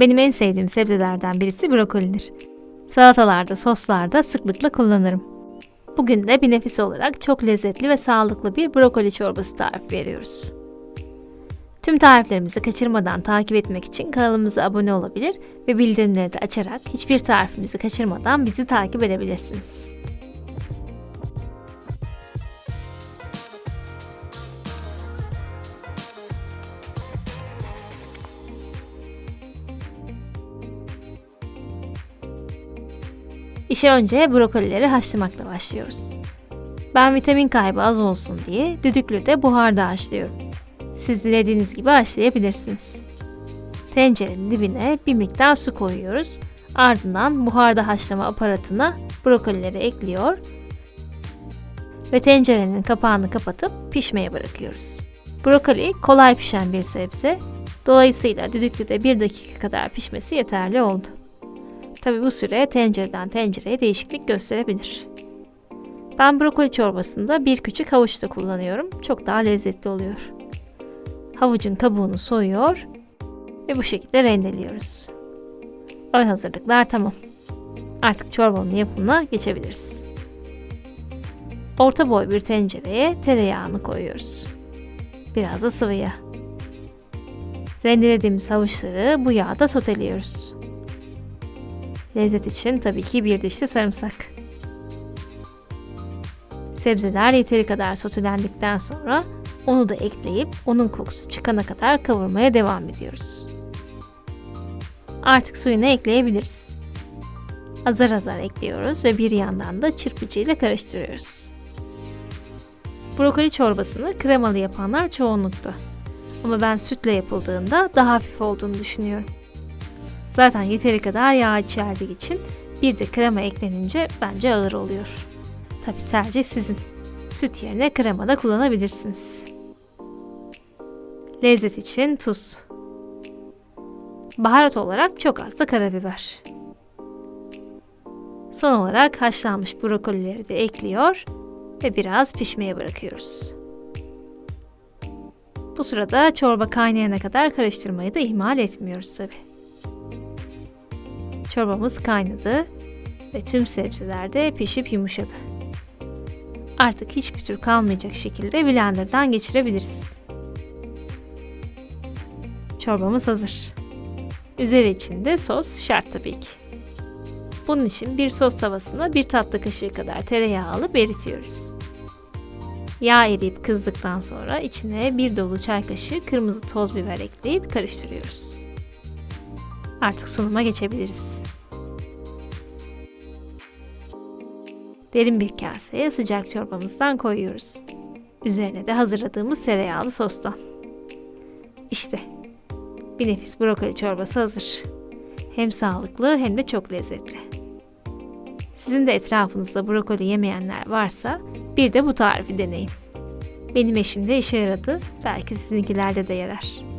Benim en sevdiğim sebzelerden birisi brokolidir. Salatalarda, soslarda sıklıkla kullanırım. Bugün de bir nefis olarak çok lezzetli ve sağlıklı bir brokoli çorbası tarifi veriyoruz. Tüm tariflerimizi kaçırmadan takip etmek için kanalımıza abone olabilir ve bildirimleri de açarak hiçbir tarifimizi kaçırmadan bizi takip edebilirsiniz. İşe önce brokolileri haşlamakla başlıyoruz. Ben vitamin kaybı az olsun diye düdüklüde buharda haşlıyorum. Siz dilediğiniz gibi haşlayabilirsiniz. Tencerenin dibine bir miktar su koyuyoruz. Ardından buharda haşlama aparatına brokolileri ekliyor ve tencerenin kapağını kapatıp pişmeye bırakıyoruz. Brokoli kolay pişen bir sebze. Dolayısıyla düdüklüde 1 dakika kadar pişmesi yeterli oldu. Tabi bu süre tencereden tencereye değişiklik gösterebilir. Ben brokoli çorbasında bir küçük havuç da kullanıyorum. Çok daha lezzetli oluyor. Havucun kabuğunu soyuyor ve bu şekilde rendeliyoruz. Ön hazırlıklar tamam. Artık çorbanın yapımına geçebiliriz. Orta boy bir tencereye tereyağını koyuyoruz. Biraz da sıvı yağ. Rendelediğimiz havuçları bu yağda soteliyoruz. Lezzet için tabii ki bir diş de sarımsak. Sebzeler yeteri kadar sotelendikten sonra onu da ekleyip onun kokusu çıkana kadar kavurmaya devam ediyoruz. Artık suyunu ekleyebiliriz. Azar azar ekliyoruz ve bir yandan da çırpıcıyla karıştırıyoruz. Brokoli çorbasını kremalı yapanlar çoğunlukta. Ama ben sütle yapıldığında daha hafif olduğunu düşünüyorum. Zaten yeteri kadar yağ içerdiği için bir de krema eklenince bence ağır oluyor. Tabi tercih sizin. Süt yerine krema da kullanabilirsiniz. Lezzet için tuz. Baharat olarak çok az da karabiber. Son olarak haşlanmış brokolileri de ekliyor ve biraz pişmeye bırakıyoruz. Bu sırada çorba kaynayana kadar karıştırmayı da ihmal etmiyoruz tabi. Çorbamız kaynadı ve tüm sebzeler de pişip yumuşadı. Artık hiçbir tür kalmayacak şekilde blenderdan geçirebiliriz. Çorbamız hazır. Üzeri için de sos şart tabii ki. Bunun için bir sos tavasına bir tatlı kaşığı kadar tereyağı alıp eritiyoruz. Yağ eriyip kızdıktan sonra içine bir dolu çay kaşığı kırmızı toz biber ekleyip karıştırıyoruz. Artık sunuma geçebiliriz. Derin bir kaseye sıcak çorbamızdan koyuyoruz. Üzerine de hazırladığımız tereyağlı sostan. İşte bir nefis brokoli çorbası hazır. Hem sağlıklı hem de çok lezzetli. Sizin de etrafınızda brokoli yemeyenler varsa bir de bu tarifi deneyin. Benim eşim de işe yaradı. Belki sizinkilerde de yarar.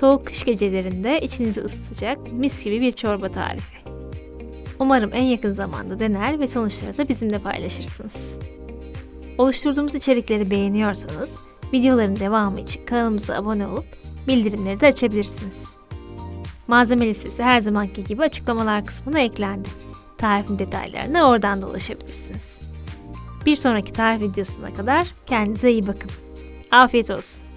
Soğuk kış gecelerinde içinizi ısıtacak mis gibi bir çorba tarifi. Umarım en yakın zamanda dener ve sonuçları da bizimle paylaşırsınız. Oluşturduğumuz içerikleri beğeniyorsanız videoların devamı için kanalımıza abone olup bildirimleri de açabilirsiniz. Malzeme listesi her zamanki gibi açıklamalar kısmına eklendi. Tarifin detaylarına oradan da ulaşabilirsiniz. Bir sonraki tarif videosuna kadar kendinize iyi bakın. Afiyet olsun.